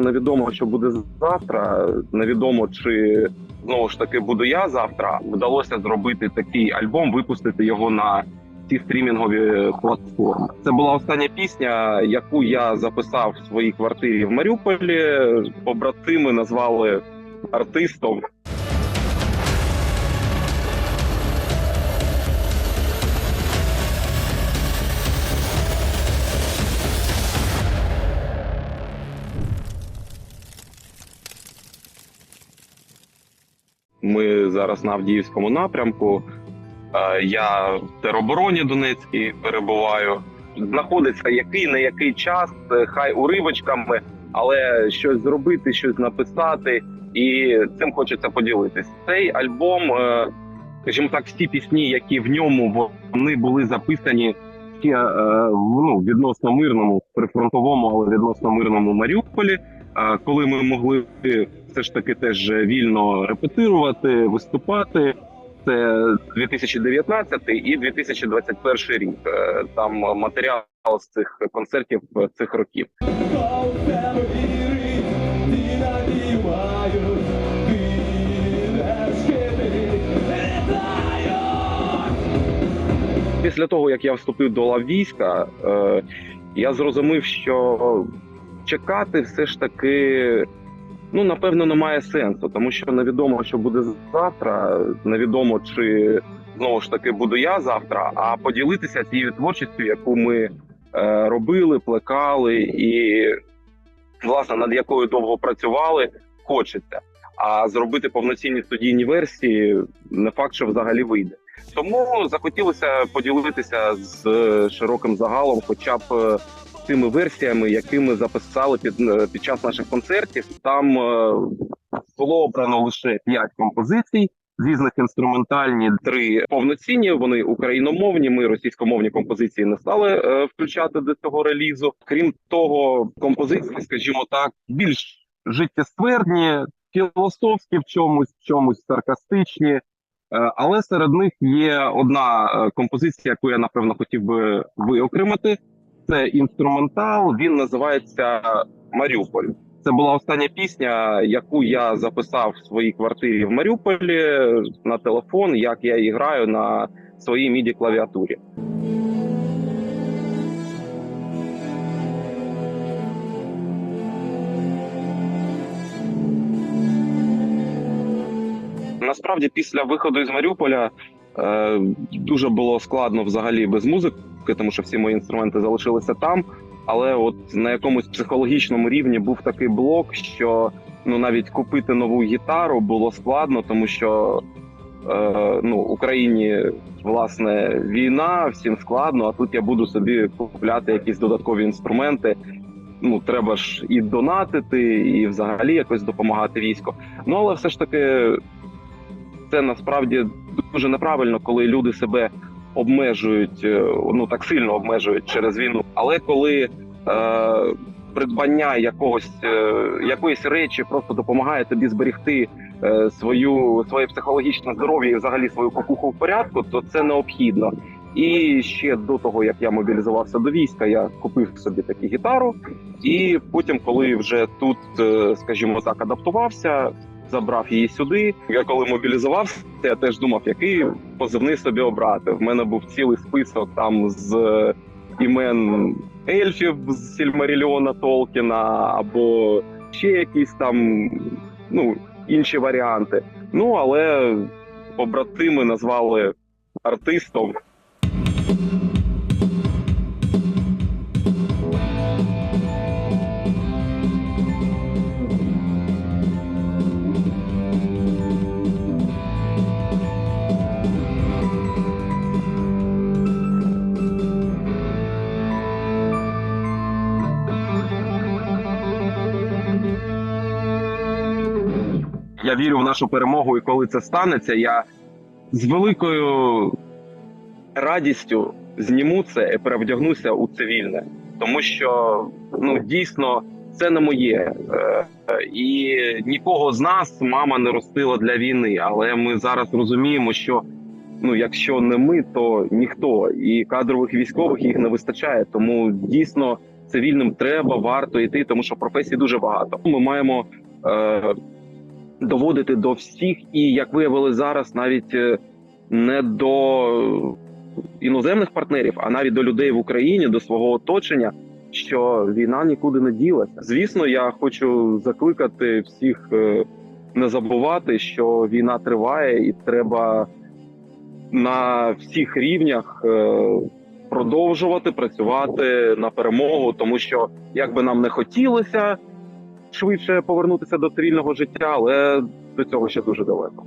невідомо, що буде завтра. Невідомо, чи знову ж таки буду я завтра. Вдалося зробити такий альбом, випустити його на ці стрімінгові платформи. Це була остання пісня, яку я записав в своїй квартирі в Маріуполі. Побратими назвали артистом. Ми зараз на Авдіївському напрямку. Е, Я в теробороні Донецькій перебуваю. Знаходиться який не який час, е, хай уривочками, але щось зробити, щось написати, і цим хочеться поділитись. Цей альбом, е, скажімо так, всі пісні, які в ньому вони були записані ще ну, відносно мирному, прифронтовому, але відносно мирному Маріуполі, коли ми могли все ж таки теж вільно репетирувати, виступати. Це 2019 і 2021 рік. Е, Там матеріал з цих концертів е, цих років. Після того, як я вступив до лав війська, е, я зрозумів, що чекати все ж таки. Ну, напевно, немає сенсу, тому що невідомо, що буде завтра. Невідомо, чи знову ж таки буду я завтра, а поділитися цією творчістю, яку ми е, робили, плекали, і власне над якою довго працювали, хочеться. А зробити повноцінні студійні версії не факт, що взагалі вийде. Тому захотілося поділитися з широким загалом, хоча б тими версіями, які ми записали під, е, під час наших концертів. Там е, було обрано лише п'ять композицій. З різних інструментальні три повноцінні. Вони україномовні. Ми російськомовні композиції не стали е, включати до цього релізу. Крім того, композиції, скажімо так, більш життєствердні, філософські в чомусь, в чомусь саркастичні. Е, Але серед них є одна е, композиція, яку я напевно хотів би виокремити. Це інструментал. Він називається Маріуполь. Це була остання пісня, яку я записав в своїй квартирі в Маріуполі на телефон, як я її граю на своїй міді клавіатурі. Насправді, після виходу із Маріуполя е, дуже було складно взагалі без музики, тому що всі мої інструменти залишилися там. Але от на якомусь психологічному рівні був такий блок, що ну навіть купити нову гітару було складно, тому що е, ну Україні власне війна, всім складно. А тут я буду собі купляти якісь додаткові інструменти. Ну треба ж і донатити, і взагалі якось допомагати війську. Ну але все ж таки це насправді дуже неправильно, коли люди себе обмежують, е, ну так сильно обмежують через війну. Але коли е, придбання якогось е, якоїсь речі просто допомагає тобі зберегти е, свою своє психологічне здоров'я і взагалі свою кукуху в порядку, то це необхідно. І ще до того як я мобілізувався до війська, я купив собі таку гітару, і потім, коли вже тут, е, скажімо так, адаптувався, забрав її сюди. Я коли мобілізувався, я теж думав, який позивний собі обрати. В мене був цілий список там з е, імен ельфів з Сільмаріліона Толкіна або ще якісь там ну, інші варіанти. Ну але побратими назвали артистом. Я вірю в нашу перемогу, і коли це станеться, я з великою радістю зніму це і перевдягнуся у цивільне, тому що ну дійсно це не моє. Е, І нікого з нас мама не ростила для війни. Але ми зараз розуміємо, що ну якщо не ми, то ніхто і кадрових військових їх не вистачає. Тому дійсно цивільним треба, варто йти, тому що професій дуже багато. Ми маємо е, доводити до всіх, і як виявили зараз, навіть е, не до іноземних партнерів, а навіть до людей в Україні, до свого оточення, що війна нікуди не ділася. Звісно, я хочу закликати всіх е, не забувати, що війна триває, і треба на всіх рівнях е, продовжувати працювати на перемогу, тому що як би нам не хотілося швидше повернутися до цивільного життя, але до цього ще дуже далеко.